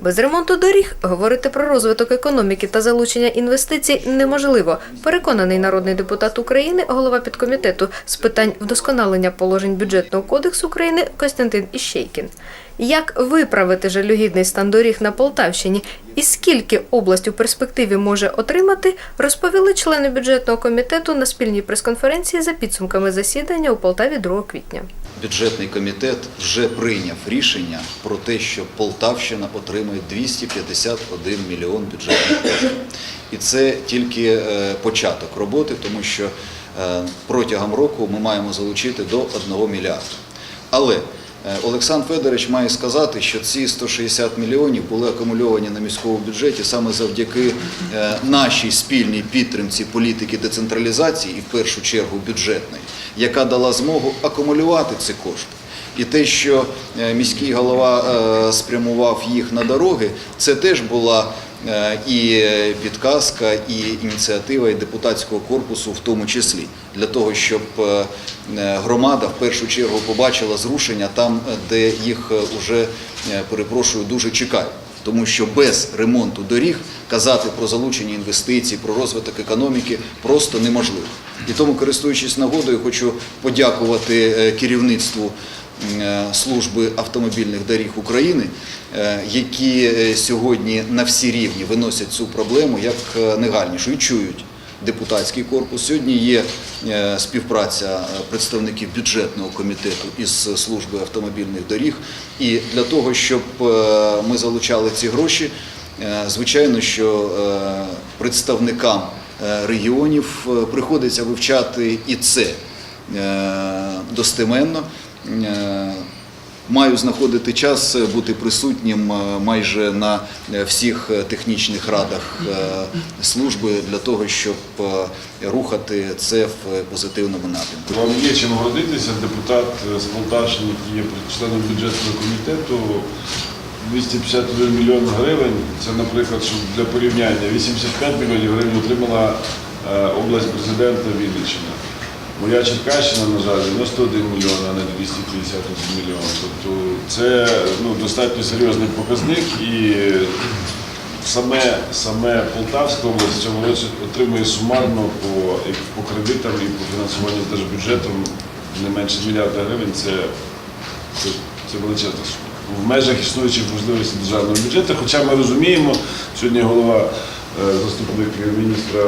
Без ремонту доріг говорити про розвиток економіки та залучення інвестицій неможливо. Переконаний народний депутат України, голова підкомітету з питань вдосконалення положень бюджетного кодексу України Костянтин Іщейкін. Як виправити жалюгідний стан доріг на Полтавщині і скільки область у перспективі може отримати, розповіли члени бюджетного комітету на спільній прес-конференції за підсумками засідання у Полтаві 2 квітня. Бюджетний комітет вже прийняв рішення про те, що Полтавщина отримає 251 мільйон бюджетних коштів. І це тільки е, початок роботи, тому що е, протягом року ми маємо залучити до 1 мільярда. Але е, Олександр Федорович має сказати, що ці 160 мільйонів були акумульовані на міському бюджеті саме завдяки нашій спільній підтримці політики децентралізації і в першу чергу бюджетної, яка дала змогу акумулювати ці кошти. І те, що е, міський голова е, спрямував їх на дороги, це теж була е, і підказка, і ініціатива і депутатського корпусу, в тому числі, для того, щоб громада в першу чергу побачила зрушення там, де їх вже, перепрошую, дуже чекають. Тому що без ремонту доріг казати про залучення інвестицій, про розвиток економіки просто неможливо. І тому, користуючись нагодою, хочу подякувати е, керівництву е, служби автомобільних доріг України, е, які сьогодні на всі рівні виносять цю проблему як негальнішу і чують депутатський корпус. Сьогодні є е, співпраця е, представників бюджетного комітету із службою автомобільних доріг. І для того, щоб е, ми залучали ці гроші, звичайно, що представникам регіонів приходиться вивчати і це достеменно. Маю знаходити час е, бути присутнім е, майже на е, всіх технічних радах служби для того, щоб рухати це в позитивному напрямку. Вам є чим гордитися, депутат з Полтавщини, який є членом бюджетного комітету. 251 мільйон гривень. Це, наприклад, щоб для порівняння 85 мільйонів гривень отримала область президента Вінниччина. Моя Черкащина, на жаль, 91 мільйон, а не 251 мільйон. Тобто це ну, достатньо серйозний показник і саме, саме Полтавська область в цьому році отримує сумарно по, по кредитам і по фінансуванню держбюджетом не менше мільярда гривень. Це, це, це величезна сума. В межах існуючих можливостей державного бюджету, хоча ми розуміємо, сьогодні голова, е, заступник міністра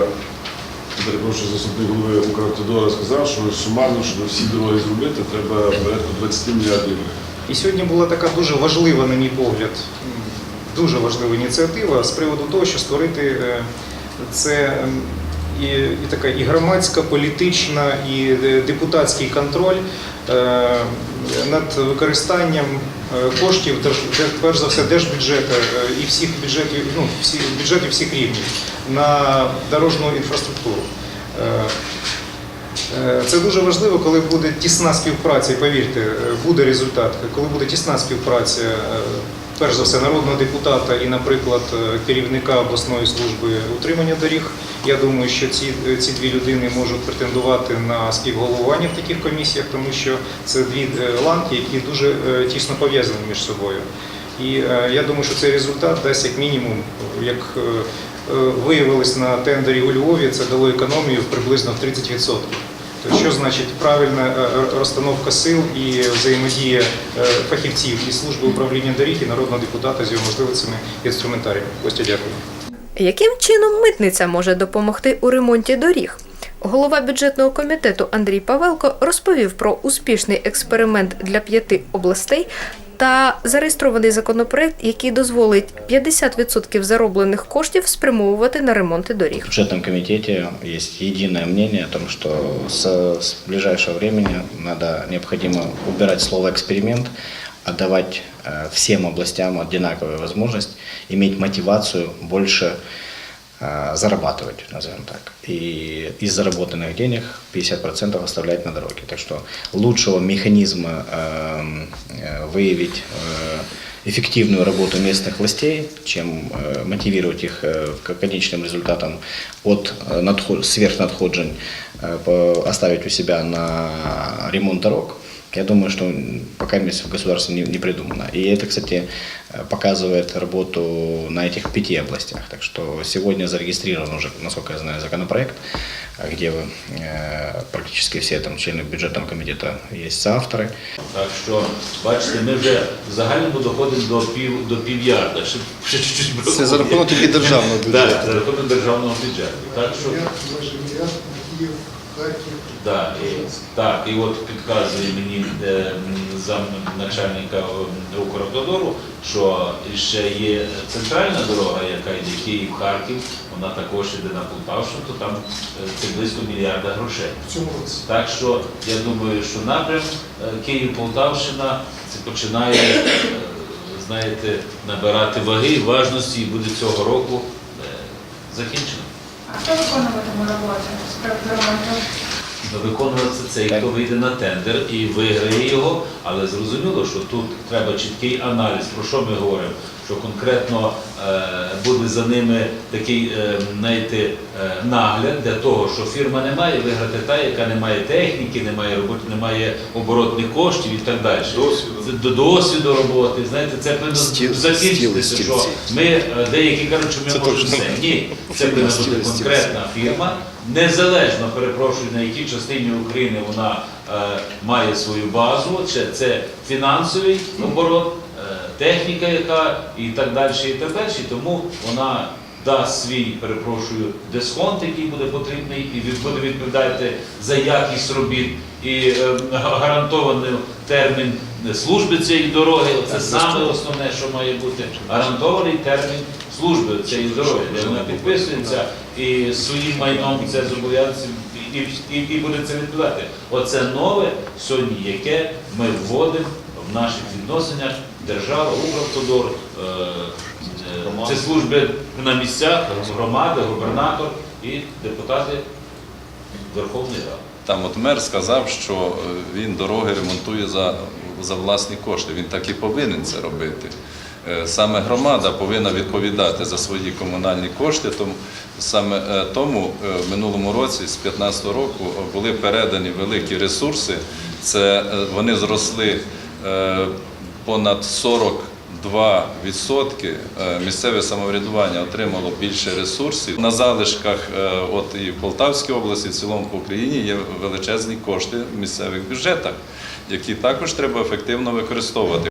перепрошую, заступник голови Укравтодора сказав, що сумарно, щоб всі дороги зробити, треба порядку 20 мільярдів. І сьогодні була така дуже важлива, на мій погляд, дуже важлива ініціатива з приводу того, що створити е, це і, і така і громадська, політична, і е, депутатський контроль е, над використанням коштів, перш за все, держбюджету е, і всіх бюджетів, ну, всіх бюджетів всіх рівнів на дорожню інфраструктуру. Е, Е, Це дуже важливо, коли буде тісна співпраця, повірте, е, буде результат. Коли буде тісна співпраця, е, перш за все, народного депутата і, наприклад, е, керівника обласної служби утримання доріг. Я думаю, що ці, е, ці дві людини можуть претендувати на співголовування в таких комісіях, тому що це дві е, ланки, які дуже тісно пов'язані між собою. І я думаю, що цей результат дасть як мінімум, як виявилось на тендері у Львові, це дало економію приблизно в 30%. То що значить правильна е, е, розстановка сил і взаємодія е, фахівців і служби управління доріг і народного депутата з його можливостями і інструментаріями. Костя, дякую. Яким чином митниця може допомогти у ремонті доріг? Голова бюджетного комітету Андрій Павелко розповів про успішний експеримент для п'яти областей та зареєстрований законопроект, який дозволить 50% зароблених коштів спрямовувати на ремонти доріг. В бюджетном комитете есть единое мнение о том, что с, с ближайшего времени надо необходимо убирать слово эксперимент, а давать э, всем областям одинаковую возможность иметь мотивацию больше э, Зарабатывать, назовем так. И из заработанных денег 50% оставлять на дороге. Так что лучшего механизма эм, э, выявить э, эффективную работу местных властей, чем э, мотивировать их э, к конечным результатам от э, э, оставить у себя на ремонт дорог, Я думаю, что м, пока месяц в государстве не, не придумано. И это, кстати, э, показывает работу на этих пяти областях. Так что сегодня зарегистрирован уже, насколько я знаю, законопроект, э, где вы, э, практически все там члены бюджетного комитета есть соавторы. Так що, бачите, ми вже в загальному доходимо до пів до півярда. Ще, ще чуть-чуть бракує. Це за рахунок тільки державного бюджету. Так, за рахунок державного бюджету. Так що Да, і, так, і от підказує мені е, м, зам начальника е, Укравтодору, що ще є центральна дорога, яка йде Київ-Харків, вона також йде на Полтавщину, то там е, це близько мільярда грошей. Цьому році Так що я думаю, що напрям е, Київ-Полтавщина це починає, знаєте, набирати ваги, важності і буде цього року закінчено. А хто виконуватиме роботи з приводу Виконувати виконуватися цей, хто вийде на тендер і виграє його, але зрозуміло, що тут треба чіткий аналіз, про що ми говоримо, що конкретно е, буде за ними такий е, знаєте, е, нагляд для того, що фірма не має виграти та, яка не має техніки, не має роботи, не має оборотних коштів і так далі. Це До досвіду роботи, знаєте, це повинно закінчитися, що ми деякі кажуть, що ми можемо все. Ні, це повинна бути конкретна фірма, незалежно перепрошую, на якій частині України вона е, має свою базу, чи це фінансовий оборот, техніка, яка і так далі, і так далі. Тому вона дасть свій, перепрошую, дисконт, який буде потрібний, і буде відповідати за якість робіт і е, гарантований термін служби цієї дороги. Це саме основне, що має бути гарантований термін служби цієї дороги, де вона підписується і своїм майном це зобов'язується і, і, і буде це відповідати. Оце нове сьогодні, яке ми вводимо в наших відносинах держава, Укравтодор, е, це служби на місцях, громади, губернатор і депутати Верховної Ради. Там от мер сказав, що е, він дороги ремонтує за, за власні кошти. Він так і повинен це робити. Е, Саме громада повинна відповідати за свої комунальні кошти. Тому саме тому в минулому році, з 2015 року, були передані великі ресурси. Це вони зросли понад 40 2% е, місцеве самоврядування отримало більше ресурсів. На залишках, е, от і в Полтавській області, в цілому по Україні є величезні кошти в місцевих бюджетах, які також треба ефективно використовувати.